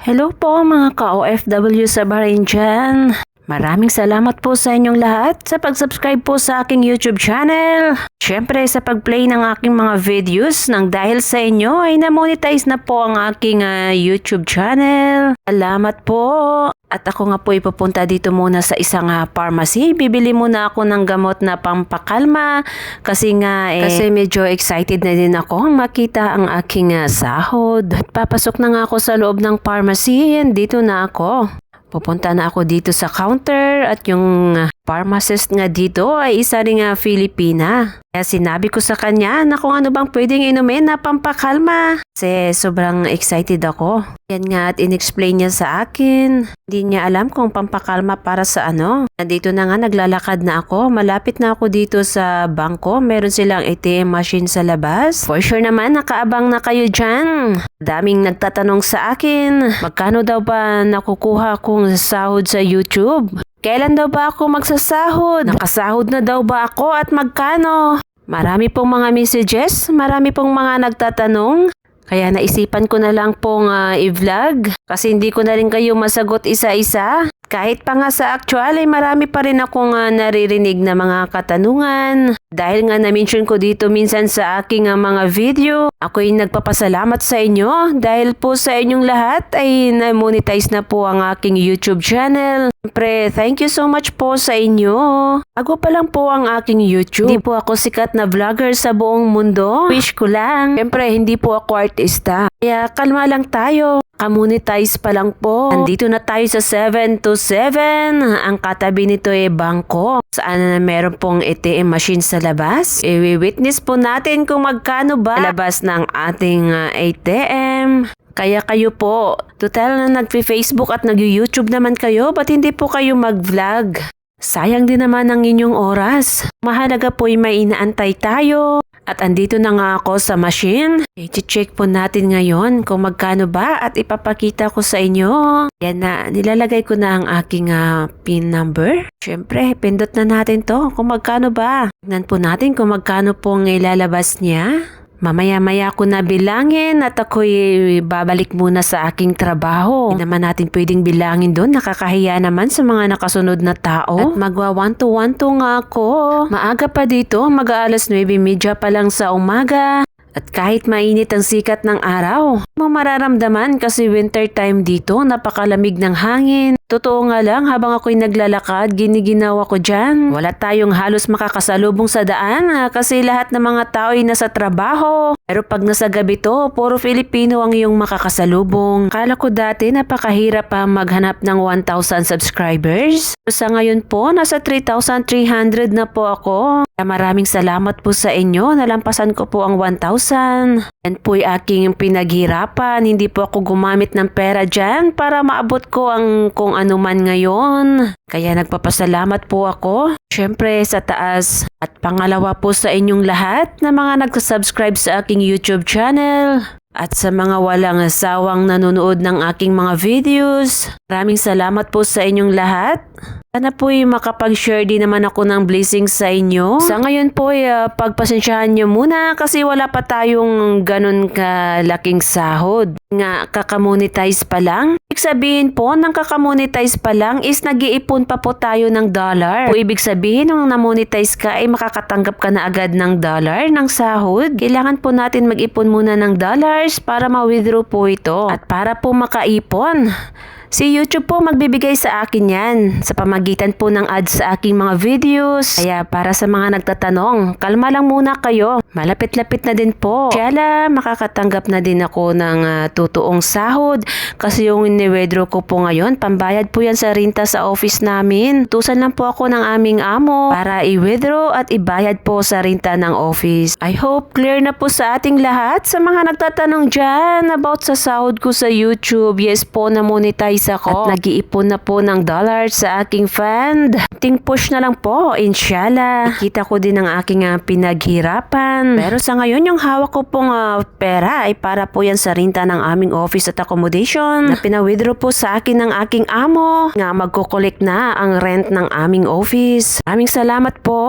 Hello po mga ka-OFW sa Bahrain dyan. Maraming salamat po sa inyong lahat sa pag-subscribe po sa aking YouTube channel. Siyempre sa pag-play ng aking mga videos nang dahil sa inyo ay na-monetize na po ang aking ah, YouTube channel. Salamat po. At ako nga po ipupunta dito muna sa isang ah, pharmacy. Bibili muna ako ng gamot na pampakalma kasi nga eh, kasi medyo excited na din ako makita ang aking ah, sahod. At papasok na nga ako sa loob ng pharmacy. Dito na ako. Pupunta na ako dito sa counter at yung pharmacist nga dito ay isa ring ah, Filipina. Kaya sinabi ko sa kanya na kung ano bang pwedeng inumin na pampakalma. Kasi sobrang excited ako. Yan nga at inexplain niya sa akin. Hindi niya alam kung pampakalma para sa ano. Nandito na nga naglalakad na ako. Malapit na ako dito sa bangko. Meron silang ATM machine sa labas. For sure naman nakaabang na kayo dyan. Daming nagtatanong sa akin. Magkano daw ba nakukuha kong sahod sa YouTube? Kailan daw ba ako magsasahod? Nakasahod na daw ba ako at magkano? Marami pong mga messages, marami pong mga nagtatanong. Kaya naisipan ko na lang pong ah, i-vlog kasi hindi ko na rin kayo masagot isa-isa. Kahit pa nga sa actual ay marami pa rin akong ah, naririnig na mga katanungan. Dahil nga na-mention ko dito minsan sa aking ah, mga video, ako'y nagpapasalamat sa inyo dahil po sa inyong lahat ay na-monetize na po ang aking YouTube channel. Siyempre, thank you so much po sa inyo. Ako pa lang po ang aking YouTube. Hindi po ako sikat na vlogger sa buong mundo. Wish ko lang. Siyempre, hindi po ako artista. Kaya kalma lang tayo. Kamonetize pa lang po. Nandito na tayo sa 7 to 7. Ang katabi nito ay bangko. Saan na meron pong ATM machine sa labas. I-witness po natin kung magkano ba labas ng ating ah, ATM. Kaya kayo po, total na nagpi-Facebook at nag-YouTube naman kayo, ba't hindi po kayo mag-vlog? Sayang din naman ang inyong oras. Mahalaga po ay may inaantay tayo. At andito na nga ako sa machine. I-check po natin ngayon kung magkano ba at ipapakita ko sa inyo. Yan na, nilalagay ko na ang aking ah, PIN number. Siyempre, pindot na natin to kung magkano ba. Tignan po natin kung magkano pong ilalabas niya. Mamaya-maya ko na bilangin at ako'y babalik muna sa aking trabaho. Hindi naman natin pwedeng bilangin doon. Nakakahiya naman sa mga nakasunod na tao. At magwa one to one to nga ako. Maaga pa dito, mag-aalas 9.30 pa lang sa umaga. At kahit mainit ang sikat ng araw, mo mararamdaman kasi winter time dito, napakalamig ng hangin. Totoo nga lang, habang ako'y naglalakad, giniginawa ko dyan. Wala tayong halos makakasalubong sa daan ah, kasi lahat ng mga tao ay nasa trabaho. Pero pag nasa gabi to, puro Filipino ang iyong makakasalubong. Kala ko dati napakahirap pa maghanap ng 1,000 subscribers. Sa ngayon po, nasa 3,300 na po ako. Maraming salamat po sa inyo. Nalampasan ko po ang 1,000. Yan po'y aking pinaghirapan. Hindi po ako gumamit ng pera dyan para maabot ko ang kung ano man ngayon. Kaya nagpapasalamat po ako. Siyempre sa taas. At pangalawa po sa inyong lahat na mga nagsasubscribe sa aking YouTube channel. At sa mga walang asawang nanonood ng aking mga videos, maraming salamat po sa inyong lahat. Sana po'y makapag-share din naman ako ng blessings sa inyo. Sa ngayon po, uh, pagpasensyahan nyo muna kasi wala pa tayong ganun kalaking sahod. Nga, kakamonetize pa lang. Sabihin po, ng kakamonetize pa lang is nag-iipon pa po tayo ng dollar. O ibig sabihin, nung namonetize ka ay makakatanggap ka na agad ng dollar ng sahod. Kailangan po natin mag-ipon muna ng dollars para ma-withdraw po ito. At para po makaipon, Si YouTube po magbibigay sa akin yan sa pamagitan po ng ads sa aking mga videos. Kaya para sa mga nagtatanong, kalma lang muna kayo. Malapit-lapit na din po. Kaya makakatanggap na din ako ng ah, totoong sahod kasi yung iniwedro ko po ngayon, pambayad po yan sa rinta sa office namin. Tusan lang po ako ng aming amo para i-withdraw at ibayad po sa rinta ng office. I hope clear na po sa ating lahat sa mga nagtatanong dyan about sa sahod ko sa YouTube. Yes po, na-monetize ako. At nag-iipon na po ng dollars sa aking fund. Ting push na lang po, inshallah. Kita ko din ang aking ah, pinaghirapan. Pero sa ngayon, yung hawak ko pong ah, pera ay para po yan sa rinta ng aming office at accommodation na pinawithdraw po sa akin ng aking amo nga magkukolek na ang rent ng aming office. Maraming salamat po.